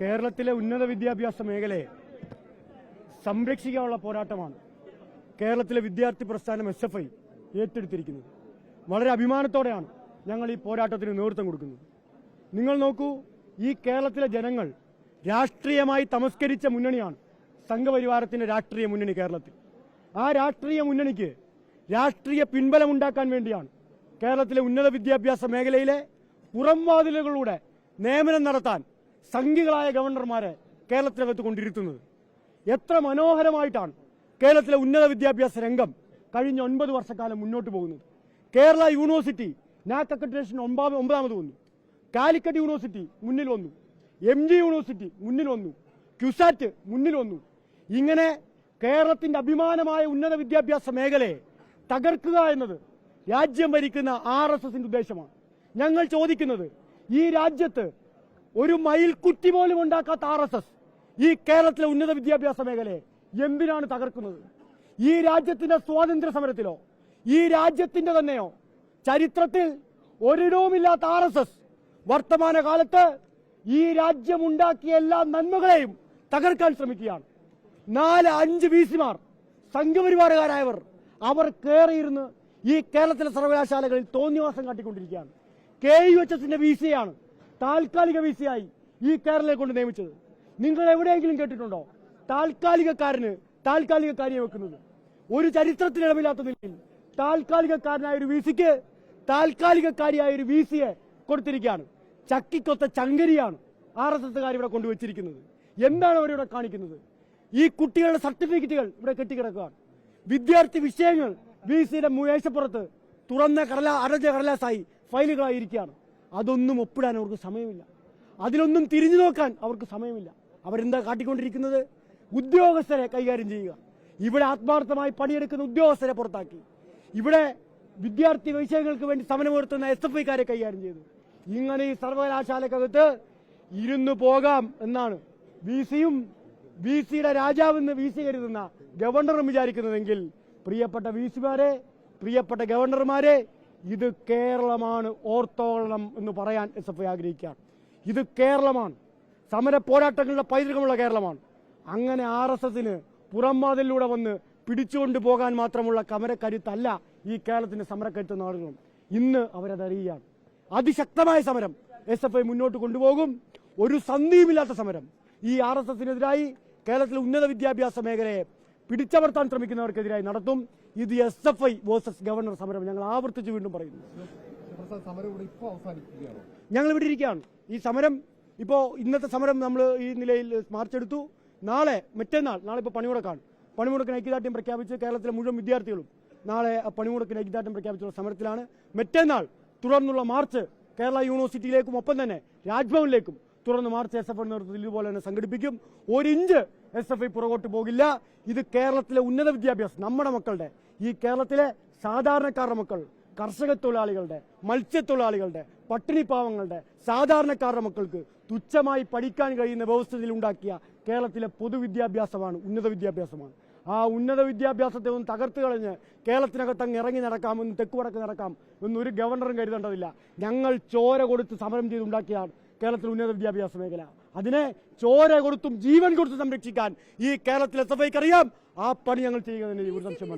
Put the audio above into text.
കേരളത്തിലെ ഉന്നത വിദ്യാഭ്യാസ മേഖലയെ സംരക്ഷിക്കാനുള്ള പോരാട്ടമാണ് കേരളത്തിലെ വിദ്യാർത്ഥി പ്രസ്ഥാനം എസ് എഫ് ഐ ഏറ്റെടുത്തിരിക്കുന്നത്. വളരെ അഭിമാനത്തോടെയാണ് ഞങ്ങൾ ഈ പോരാട്ടത്തിന് നേതൃത്വം കൊടുക്കുന്നത്. നിങ്ങൾ നോക്കൂ ഈ കേരളത്തിലെ ജനങ്ങൾ രാഷ്ട്രീയമായി തമസ്കരിച്ച മുന്നണിയാണ് സംഘപരിവാരത്തിന്റെ രാഷ്ട്രീയ മുന്നണി കേരളത്തിൽ. ആ രാഷ്ട്രീയ മുന്നണിക്ക് രാഷ്ട്രീയ പിൻബലമുണ്ടാക്കാൻ വേണ്ടിയാണ് കേരളത്തിലെ ഉന്നത വിദ്യാഭ്യാസ മേഖലയിലെ പുറംവാതിലുകളിലൂടെ നിയമനം നടത്താൻ സംഘികളായ ഗവർണർമാരെ കേരളത്തിനകത്ത് കൊണ്ടിരുത്തുന്നത് എത്ര മനോഹരമായിട്ടാണ് കേരളത്തിലെ ഉന്നത വിദ്യാഭ്യാസ രംഗം കഴിഞ്ഞ ഒൻപത് വർഷക്കാലം മുന്നോട്ട് പോകുന്നത്. കേരള യൂണിവേഴ്സിറ്റി നാക് അക്കഡേഷൻ ഒമ്പാ ഒമ്പതാമത് വന്നു. കാലിക്കറ്റ് യൂണിവേഴ്സിറ്റി മുന്നിൽ വന്നു. എം ജി യൂണിവേഴ്സിറ്റി മുന്നിൽ വന്നു. ക്യുസാറ്റ് മുന്നിൽ വന്നു. ഇങ്ങനെ കേരളത്തിന്റെ അഭിമാനമായ ഉന്നത വിദ്യാഭ്യാസ മേഖലയെ തകർക്കുക എന്നത് രാജ്യം ഭരിക്കുന്ന ആർ എസ് എസിന്റെ ഉദ്ദേശമാണ്. ഞങ്ങൾ ചോദിക്കുന്നത് ഈ രാജ്യത്ത് ഒരു മയിൽക്കുറ്റി പോലും ഉണ്ടാക്കാത്ത ആർ എസ് എസ് ഈ കേരളത്തിലെ ഉന്നത വിദ്യാഭ്യാസ മേഖലയെ എന്തിനാണ് തകർക്കുന്നത്? ഈ രാജ്യത്തിന്റെ സ്വാതന്ത്ര്യ സമരത്തിലോ ഈ രാജ്യത്തിന്റെ തന്നെയോ ചരിത്രത്തിൽ ഒരിടവുമില്ലാത്ത ആർ എസ് എസ് വർത്തമാന കാലത്ത് ഈ രാജ്യം ഉണ്ടാക്കിയ എല്ലാ നന്മകളെയും തകർക്കാൻ ശ്രമിക്കുകയാണ്. നാല് അഞ്ച് വി സിമാർ സംഘപരിവാരകാരായവർ അവർ കയറിയിരുന്ന് ഈ കേരളത്തിലെ സർവകലാശാലകളിൽ തോന്നിവാസം കാട്ടിക്കൊണ്ടിരിക്കുകയാണ്. കെ യു എച്ച് എസിന്റെ വി സിയാണ് താൽക്കാലിക വിസയായി ഈ കേരളയെ കൊണ്ട് നിയമിച്ചത്. നിങ്ങൾ എവിടെയെങ്കിലും കേട്ടിട്ടുണ്ടോ? താൽക്കാലികക്കാരന് താൽക്കാലികക്കാരിയെ വെക്കുന്നത്. ഒരു ചരിത്രത്തിന് ഇടമില്ലാത്ത നിലയിൽ താൽക്കാലികക്കാരനായ ഒരു വി സിക്ക് താൽക്കാലികക്കാരിയായ ഒരു വി സിയെ കൊടുത്തിരിക്കുകയാണ്. ചക്കിക്കൊത്ത ചങ്കരിയാണ് ആർ എസ് എസ്സുകാർ ഇവിടെ കൊണ്ടുവച്ചിരിക്കുന്നത്. എന്താണ് അവരിവിടെ കാണിക്കുന്നത്? ഈ കുട്ടികളുടെ സർട്ടിഫിക്കറ്റുകൾ ഇവിടെ കെട്ടിക്കിടക്കുകയാണ്. വിദ്യാർത്ഥി വിഷയങ്ങൾ വി സിയുടെ മേശപ്പുറത്ത് തുറന്ന കടലാ അടഞ്ഞ കടലാസായി ഫയലുകളായി ഇരിക്കുകയാണ്. അതൊന്നും ഒപ്പിടാൻ അവർക്ക് സമയമില്ല. അതിലൊന്നും തിരിഞ്ഞു നോക്കാൻ അവർക്ക് സമയമില്ല. അവരെന്താ കാട്ടിക്കൊണ്ടിരിക്കുന്നത്? ഉദ്യോഗസ്ഥരെ കൈകാര്യം ചെയ്യുക. ഇവിടെ ആത്മാർത്ഥമായി പണിയെടുക്കുന്ന ഉദ്യോഗസ്ഥരെ പുറത്താക്കി. ഇവിടെ വിദ്യാർത്ഥി വിഷയങ്ങൾക്ക് വേണ്ടി സമരമുയർത്തുന്ന എസ് എഫ് ഐക്കാരെ കൈകാര്യം ചെയ്തു. ഇങ്ങനെ ഈ സർവകലാശാലക്കകത്ത് ഇരുന്നു പോകാം എന്നാണ് വി സിയും വി സിയുടെ രാജാവെന്ന് വി സി കരുതുന്ന ഗവർണറും വിചാരിക്കുന്നതെങ്കിൽ പ്രിയപ്പെട്ട വി സിമാരെ പ്രിയപ്പെട്ട ഗവർണർമാരെ ഇത് കേരളമാണ് ഓർത്തോളണം എന്ന് പറയാൻ എസ് എഫ് ഐ ആഗ്രഹിക്കുകയാണ്. ഇത് കേരളമാണ്. സമര പോരാട്ടങ്ങളുടെ പൈതൃകമുള്ള കേരളമാണ്. അങ്ങനെ ആർ എസ് എസിന് പുറംവാതിലൂടെ വന്ന് പിടിച്ചുകൊണ്ട് പോകാൻ മാത്രമുള്ള കമരക്കരുത്തല്ല ഈ കേരളത്തിന്റെ സമരക്കരുത്ത് നാടുകളും ഇന്ന് അവരതറിയുകയാണ്. അതിശക്തമായ സമരം എസ് എഫ് ഐ മുന്നോട്ട് കൊണ്ടുപോകും. ഒരു സന്ധിയുമില്ലാത്ത സമരം ഈ ആർ എസ് എസിനെതിരായി കേരളത്തിലെ ഉന്നത വിദ്യാഭ്യാസ മേഖലയെ പിടിച്ചമർത്താൻ ശ്രമിക്കുന്നവർക്കെതിരായി നടത്തും. ഇത് S F I versus governor സമരം. ഞങ്ങൾ ആവർത്തിച്ച് വീണ്ടും പറയുന്നു. ഞങ്ങൾ ഇവിടെ ഇരിക്കുകയാണ്. ഈ സമരം ഇപ്പോൾ ഇന്നത്തെ സമരം നമ്മൾ ഈ നിലയിൽ മാർച്ച് എടുത്തു. നാളെ മറ്റന്നാൾ നാളെ ഇപ്പോൾ പണിമുടക്കാണ്. പണിമുടക്കിന് ഐക്യദാർഢ്യം പ്രഖ്യാപിച്ച് കേരളത്തിലെ മുഴുവൻ വിദ്യാർത്ഥികളും നാളെ പണിമുടക്കിന് ഐക്യദാർഢ്യം പ്രഖ്യാപിച്ചുള്ള സമരത്തിലാണ്. മറ്റന്നാൾ തുടർന്നുള്ള മാർച്ച് കേരള യൂണിവേഴ്സിറ്റിയിലേക്കും ഒപ്പം തന്നെ രാജ്ഭവനിലേക്കും തുടർന്ന് മാർച്ച് എസ് എഫ് നേതൃത്വത്തിൽ ഇതുപോലെ തന്നെ സംഘടിപ്പിക്കും. ഒരു ഇഞ്ച് എസ് എഫ് ഐ പുറകോട്ട് പോകില്ല. ഇത് കേരളത്തിലെ ഉന്നത വിദ്യാഭ്യാസം നമ്മുടെ മക്കളുടെ. ഈ കേരളത്തിലെ സാധാരണക്കാരുടെ മക്കൾ കർഷക തൊഴിലാളികളുടെ മത്സ്യത്തൊഴിലാളികളുടെ പട്ടിണിപ്പാവങ്ങളുടെ സാധാരണക്കാരുടെ മക്കൾക്ക് തുച്ഛമായി പഠിക്കാൻ കഴിയുന്ന വ്യവസ്ഥയിൽ ഉണ്ടാക്കിയ കേരളത്തിലെ പൊതുവിദ്യാഭ്യാസമാണ് ഉന്നത വിദ്യാഭ്യാസമാണ്. ആ ഉന്നത വിദ്യാഭ്യാസത്തെ ഒന്ന് തകർത്ത് കളഞ്ഞ് കേരളത്തിനകത്ത് അങ്ങ് ഇറങ്ങി നടക്കാം ഒന്ന് തെക്ക് വടക്ക് നടക്കാം എന്നൊരു ഗവർണറും കരുതേണ്ടതില്ല. ഞങ്ങൾ ചോര കൊടുത്ത് സമരം ചെയ്തുണ്ടാക്കിയാണ് കേരളത്തിലെ ഉന്നത വിദ്യാഭ്യാസ മേഖല. അതിനെ ചോര കൊടുത്തും ജീവൻ കൊടുത്തും സംരക്ഷിക്കാൻ ഈ കേരളത്തിലെ എസ് അറിയാം. ആ പണി ഞങ്ങൾ ചെയ്യുക തന്നെ ഒരു സംശയം